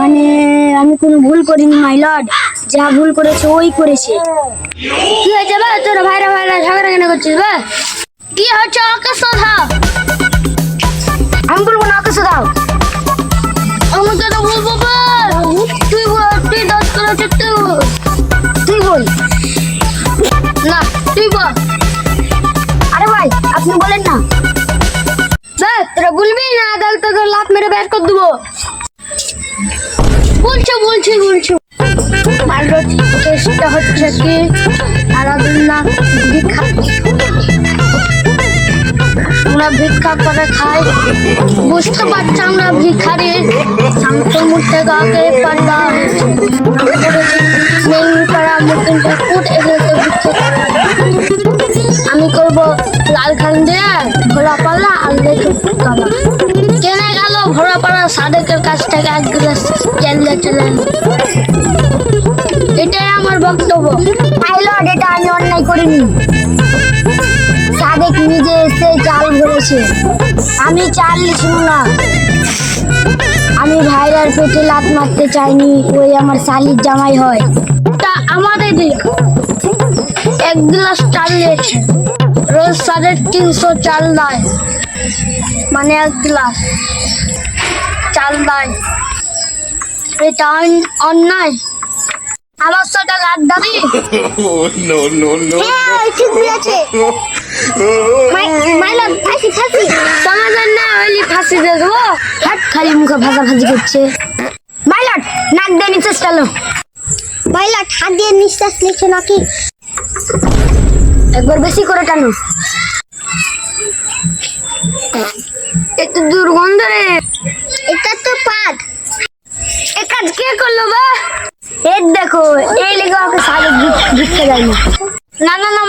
মানে আমি কোনো ভুল করিনি মাই লর্ড যা ভুল করেছে ওই করেছে। কি হয়েছে বে? তোর ভাইরা ভাইরা ঝগড়া কেন করছিস বে? কি হচ্ছে? ওকে শোধাও আমি বলব না ওকে শোধাও। আমাকে তো বলব তুই বল তুই দোষ করেছিস তুই বল। তুই বল। না তুই বল। আরে ভাই আপনি বলেন না। তোরা বলবি না আদালতে তোর লাত মেরে বের করে দেবো। বলছো, বলছি, বলছো। মারলো চেষ্টা হচ্ছে কি আলাদুল্লাহ ভিক্ষা আমরা ভিক্ষা করে খাই। বুঝতে পারছি আমরা ভিখারি। শান্তর মধ্যে গাকে পান্ডা আমি করব লাল খান দিয়ে ভোলা পাল্লা আর দেখে ফুটকাবা কেনে গেল ভোলা পাড়া সাদেকের কাছ থেকে এক গ্লাস চালিয়ে চলেন এটাই আমার বক্তব্য। পাইলট এটা আমি অন্যায় করিনি। সাদেক নিজে এসে চাল ভরেছে। আমি চাল লিখব না। আমি ভাইরার পেটে লাত মারতে চাইনি ওই আমার শালির জামাই হয়। তা আমাদের দিল এক গ্লাস চাল নিয়েছে রোজ সাড়ে তিনশো চাল দেয়। মানে এক গ্লাস চাল দেয়। এটা অন- অন্যায়। আমার সাথে লাগ দাবি! হ্যাঁ ঠিক বলেছে। মাইলাম ফাঁসি ফাঁসি। সমাধান না হইলে ফাঁসি দিয়ে দেবো। হাত খালি মুখে ভাজা ভাজি করছে। মাইলট নাক দিয়ে নিচে চালো। দিয়ে নিঃশ্বাস নিচ্ছে নাকি? একবার বেশি করে টানো। একটু দুর্গন্ধ রে। এটা তো পাক। এ কাজ কে করল বা? এই দেখো এই লেগে ওকে সাড়ে ভিক্ষা দেয় না। না না না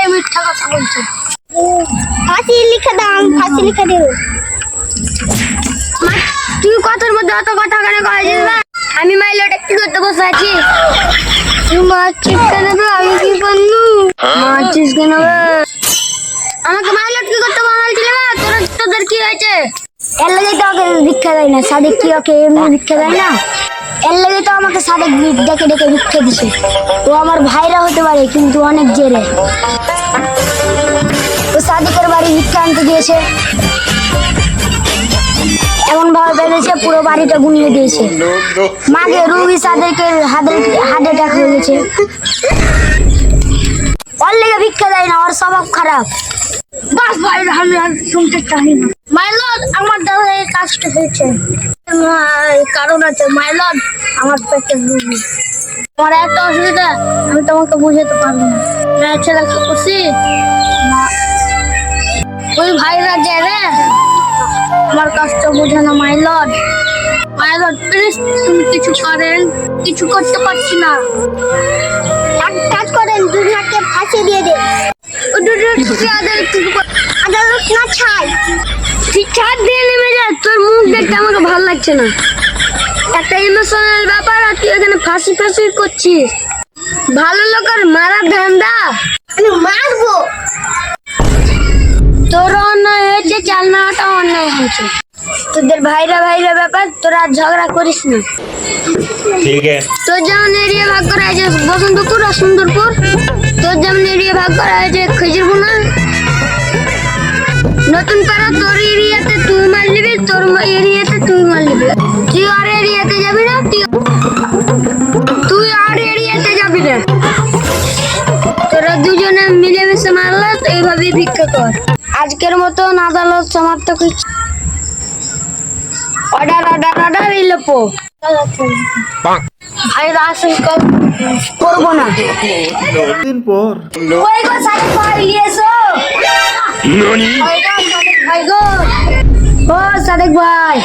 এই মিথ্যা কথা বলছো। ফাঁসি লিখে দাও ফাঁসি লিখে দেবো। মা, তুই কথার মধ্যে অত কথা কেন কয়েছিস না আমি মাইলট কি করতে বসে আছি? তুই মারছিস কেন বে? আমি কি করলু মারছিস কেন বে? আমাকে মাইলট কি করতে বলছিল না তোর তোদের কি হয়েছে? এর লেগে তো ওকে ভিক্ষা দেয় না। সাদিক কি ওকে এমনি ভিক্ষা দেয় না? এর লেগে তো আমাকে সাদিক ডেকে ডেকে ভিক্ষা দিছে। ও আমার ভাইরা হতে পারে, কিন্তু অনেক জেরে ও সাদিকের বাড়ি ভিক্ষা আনতে দিয়েছে এমন ভাবে বেঁধেছে পুরো বাড়িটা গুনিয়ে দিয়েছে! মাকে রুগী সাদেকের হাতে হার্ট অ্যাটাক হয়ে গেছে। না খারাপ। বাস, ভাই আমি আর শুনতে চাই না মাইলন আমার দ্বারা এই কাজটা হয়েছে। কারণ আছে মাইলন আমার পেটে রুগী আমার একটা অসুবিধা, আমি তোমাকে বুঝাতে পারব না। মেয়ে ছেলেকে খুশি? ওই ভাইরা যে রে আমার কষ্ট বোঝে না মাইলন মাইলন প্লিজ তুমি কিছু করেন। কিছু করতে পারছি না। কাজ করেন, দুজনকে ফাঁসি দিয়ে দেন। তোর মুখ দেখতে আমাকে ভালো লাগছে না। একটা ইমোশনাল ব্যাপার তুই এখানে ফাঁসি ফাঁসি করছিস। ভালো লোকের মারার ধান্দা। আমি মারবো। তোর অন্যায় হয়েছে চাল নেওয়াটা অন্যায় হয়েছে। তোদের ভাইরা ভাইরা ব্যাপার তোরা ঝগড়া করিস না। ঠিক আছে। তোর যেমন এরিয়া ভাগ করা হয়েছে বসন্তপুর আর সুন্দরপুর তোর যেমন এরিয়া ভাগ করা হয়েছে খেজিরপুনা নতুন করে তোর এরিয়াতে তুই মাল নিবি তোর এরিয়াতে তুই মাল নিবি। তুই আর এরিয়াতে যাবি না তুই তুই আর এরিয়াতে যাবি না। তোরা দুজনে মিলেমিশে মারলে তো এইভাবেই ভিক্ষা কর। আজকের মতন আদালত সমাপ্ত করছি। অর্ডার অর্ডার অর্ডার এই লোপো ভাই রাসেল করব না দিন পর! ওই গো সাড়ে ভাই লিয়েছো সাদেক ভাই গো ও সাদেক ভাই